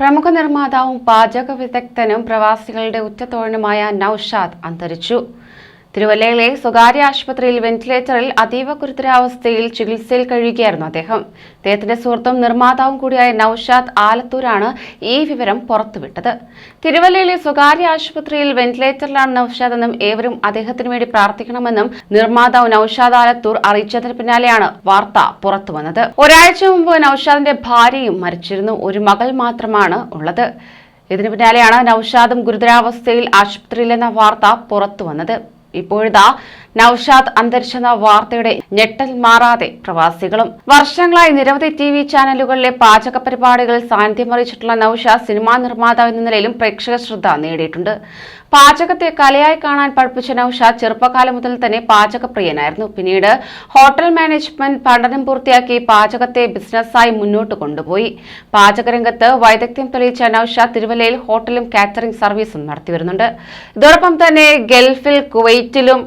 പ്രമുഖ നിർമ്മാതാവും പാചക വിദഗ്ധനും പ്രവാസികളുടെ ഉറ്റത്തോഴനുമായ നൌഷാദ് അന്തരിച്ചു. തിരുവല്ലയിലെ സ്വകാര്യ ആശുപത്രിയിൽ വെന്റിലേറ്ററിൽ അതീവ ഗുരുതരാവസ്ഥയിൽ ചികിത്സയിൽ കഴിയുകയായിരുന്നു അദ്ദേഹം. അദ്ദേഹത്തിന്റെ സുഹൃത്തും നിർമ്മാതാവും കൂടിയായ നൌഷാദ് ആലത്തൂരാണ് ഈ വിവരം പുറത്തുവിട്ടത്. തിരുവല്ലയിലെ സ്വകാര്യ ആശുപത്രിയിൽ വെന്റിലേറ്ററിലാണ് നൌഷാദ് എന്നും ഏവരും അദ്ദേഹത്തിന് വേണ്ടി പ്രാർത്ഥിക്കണമെന്നും നിർമ്മാതാവ് നൌഷാദ് ആലത്തൂർ അറിയിച്ചതിന് പിന്നാലെയാണ് വാർത്ത പുറത്തുവന്നത്. ഒരാഴ്ച മുമ്പ് നൌഷാദിന്റെ ഭാര്യയും മരിച്ചിരുന്നു. ഒരു മകൾ മാത്രമാണ് ഉള്ളത്. ഇതിനു പിന്നാലെയാണ് നൌഷാദും ഗുരുതരാവസ്ഥയിൽ ആശുപത്രിയിലെന്ന വാർത്ത പുറത്തു இப்பொழுதா നൌഷാദ് അന്തരിച്ചെന്ന വാർത്തയുടെ ഞെട്ടൽ മാറാതെ പ്രവാസികളും വർഷങ്ങളായി നിരവധി ടി വി ചാനലുകളിലെ പാചക പരിപാടികളിൽ സാന്നിധ്യം അറിയിച്ചിട്ടുള്ള നൌഷാദ് സിനിമാ നിർമ്മാതാവ് എന്ന നിലയിലും പ്രേക്ഷക ശ്രദ്ധ നേടിയിട്ടുണ്ട്. പാചകത്തെ കലയായി കാണാൻ പഠിപ്പിച്ച നൌഷാദ് ചെറുപ്പകാലം മുതൽ തന്നെ പാചകപ്രിയനായിരുന്നു പിന്നീട് ഹോട്ടൽ മാനേജ്മെന്റ് പഠനം പൂർത്തിയാക്കി പാചകത്തെ ബിസിനസ്സായി മുന്നോട്ട് കൊണ്ടുപോയി. പാചകരംഗത്ത് വൈദഗ്ധ്യം തെളിയിച്ച നൌഷാദ് തിരുവല്ലയിൽ ഹോട്ടലും കാറ്ററിംഗ് സർവീസും നടത്തിവരുന്നുണ്ട്. ഇതോടൊപ്പം തന്നെ ഗൾഫിൽ കുവൈറ്റിലും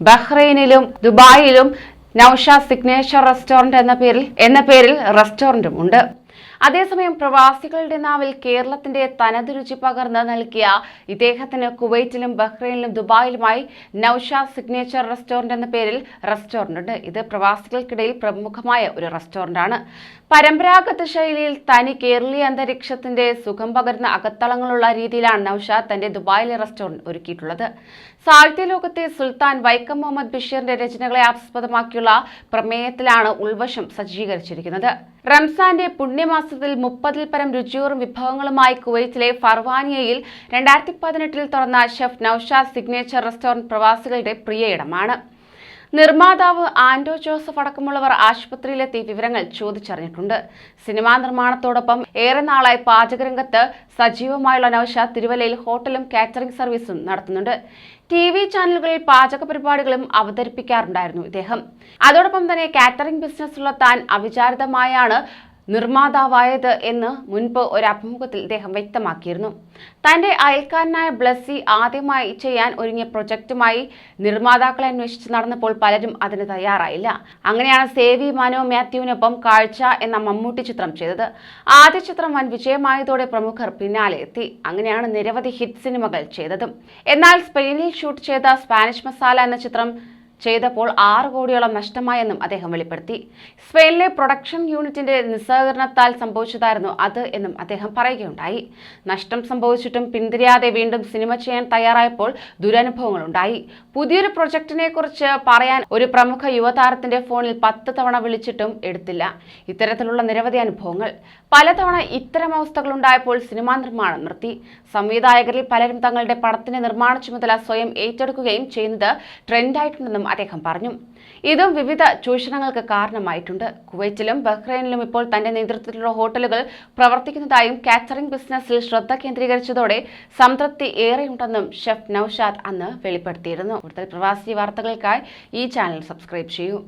ബഹ്റൈനിലും ദുബായിലും നൌഷ സിഗ്നേച്ചർ റെസ്റ്റോറന്റ് എന്ന പേരിൽ എന്ന പേരിൽ റെസ്റ്റോറന്റും ഉണ്ട് അതേസമയം പ്രവാസികളുടെ നാവിൽ കേരളത്തിന്റെ തനത് രുചി പകർന്ന് നൽകിയ ഇദ്ദേഹത്തിന് കുവൈറ്റിലും ബഹ്റൈനിലും ദുബായിലുമായി നൌഷാദ് സിഗ്നേച്ചർ റെസ്റ്റോറന്റ് എന്ന പേരിൽ റെസ്റ്റോറന്റ് ഉണ്ട്. ഇത് പ്രവാസികൾക്കിടയിൽ പ്രമുഖമായ ഒരു റെസ്റ്റോറന്റാണ് പരമ്പരാഗത ശൈലിയിൽ തനി കേരളീയ അന്തരീക്ഷത്തിന്റെ സുഖം പകർന്ന അകത്തളങ്ങളുള്ള രീതിയിലാണ് നൌഷാദ് തന്റെ ദുബായിലെ റെസ്റ്റോറന്റ് ഒരുക്കിയിട്ടുള്ളത്. സാഹിത്യ ലോകത്തെ സുൽത്താൻ വൈക്കം മുഹമ്മദ് ബഷീറിന്റെ രചനകളെ ആസ്പദമാക്കിയുള്ള പ്രമേയത്തിലാണ് ഉൾവശം സജ്ജീകരിച്ചിരിക്കുന്നത്. റംസാന്റെ പുണ്യമാസത്തിൽ മുപ്പതിൽ പരം രുചിയൂറും വിഭവങ്ങളുമായി കുവൈറ്റിലെ ഫർവാനിയയിൽ രണ്ടായിരത്തി പതിനെട്ടിൽ തുറന്ന ഷെഫ് നൌഷാദ് സിഗ്നേച്ചർ റെസ്റ്റോറന്റ് പ്രവാസികളുടെ പ്രിയ ഇടമാണ് നിർമ്മാതാവ് ആന്റോ ജോസഫ് അടക്കമുള്ളവർ ആശുപത്രിയിലെത്തി വിവരങ്ങൾ ചോദിച്ചറിഞ്ഞിട്ടുണ്ട്. സിനിമാ നിർമ്മാണത്തോടൊപ്പം ഏറെ നാളായി പാചകരംഗത്ത് സജീവമായുള്ള നൌഷാദ് തിരുവല്ലയിൽ ഹോട്ടലും കാറ്ററിംഗ് സർവീസും നടത്തുന്നുണ്ട്. ടി വി ചാനലുകളിൽ പാചക പരിപാടികളും അവതരിപ്പിക്കാറുണ്ടായിരുന്നു ഇദ്ദേഹം. അതോടൊപ്പം തന്നെ കാറ്ററിംഗ് ബിസിനസ്സുള്ള താൻ അവിചാരിതമായാണ് നിർമ്മാതാവായത് എന്ന് മുൻപ് ഒരു അഭിമുഖത്തിൽ ഇദ്ദേഹം വ്യക്തമാക്കിയിരുന്നു. തന്റെ അയൽക്കാരനായ ബ്ലസ്സി ആദ്യമായി ചെയ്യാൻ ഒരുങ്ങിയ പ്രൊജക്റ്റുമായി നിർമ്മാതാക്കളെ അന്വേഷിച്ച് നടന്നപ്പോൾ പലരും അതിന് തയ്യാറായില്ല. അങ്ങനെയാണ് സേവി മനോ മാത്യുവിനൊപ്പം കാഴ്ച എന്ന മമ്മൂട്ടി ചിത്രം ചെയ്തത്. ആദ്യ ചിത്രം വൻ വിജയമായതോടെ പ്രമുഖർ പിന്നാലെ എത്തി. അങ്ങനെയാണ് നിരവധി ഹിറ്റ് സിനിമകൾ ചെയ്തതും. എന്നാൽ സ്പെയിനിൽ ഷൂട്ട് ചെയ്ത സ്പാനിഷ് മസാല എന്ന ചിത്രം ചെയ്തപ്പോൾ ആറ് കോടിയോളം നഷ്ടമായെന്നും അദ്ദേഹം വെളിപ്പെടുത്തി. സ്പെയിനിലെ പ്രൊഡക്ഷൻ യൂണിറ്റിന്റെ നിസ്സഹകരണത്താൽ സംഭവിച്ചതായിരുന്നു അത് എന്നും അദ്ദേഹം പറയുകയുണ്ടായി. നഷ്ടം സംഭവിച്ചിട്ടും പിന്തിരിയാതെ വീണ്ടും സിനിമ ചെയ്യാൻ തയ്യാറായപ്പോൾ ദുരനുഭവങ്ങൾ ഉണ്ടായി പുതിയൊരു പ്രൊജക്ടിനെ കുറിച്ച് പറയാൻ ഒരു പ്രമുഖ യുവതാരത്തിന്റെ ഫോണിൽ പത്ത് തവണ വിളിച്ചിട്ടും എടുത്തില്ല. ഇത്തരത്തിലുള്ള നിരവധി അനുഭവങ്ങൾ. പലതവണ ഇത്തരം അവസ്ഥകൾ ഉണ്ടായപ്പോൾ സിനിമാ നിർമ്മാണം നിർത്തി. സംവിധായകരിൽ പലരും തങ്ങളുടെ പടത്തിന്റെ നിർമ്മാണ ചുമതല സ്വയം ഏറ്റെടുക്കുകയും ചെയ്യുന്നത് ട്രെൻഡായിട്ടുണ്ടെന്നും അദ്ദേഹം പറഞ്ഞു. ഇതും വിവിധ ചൂഷണങ്ങൾക്ക് കാരണമായിട്ടുണ്ട്. കുവൈറ്റിലും ബഹ്റൈനിലും ഇപ്പോൾ തന്റെ നേതൃത്വത്തിലുള്ള ഹോട്ടലുകൾ പ്രവർത്തിക്കുന്നതായും കാറ്ററിംഗ് ബിസിനസ്സിൽ ശ്രദ്ധ കേന്ദ്രീകരിച്ചതോടെ സംതൃപ്തി ഏറെയുണ്ടെന്നും ഷെഫ് നൌഷാദ് അന്ന് വെളിപ്പെടുത്തിയിരുന്നു. കൂടുതൽ പ്രവാസി വാർത്തകൾക്കായി ഈ ചാനൽ സബ്സ്ക്രൈബ് ചെയ്യൂ.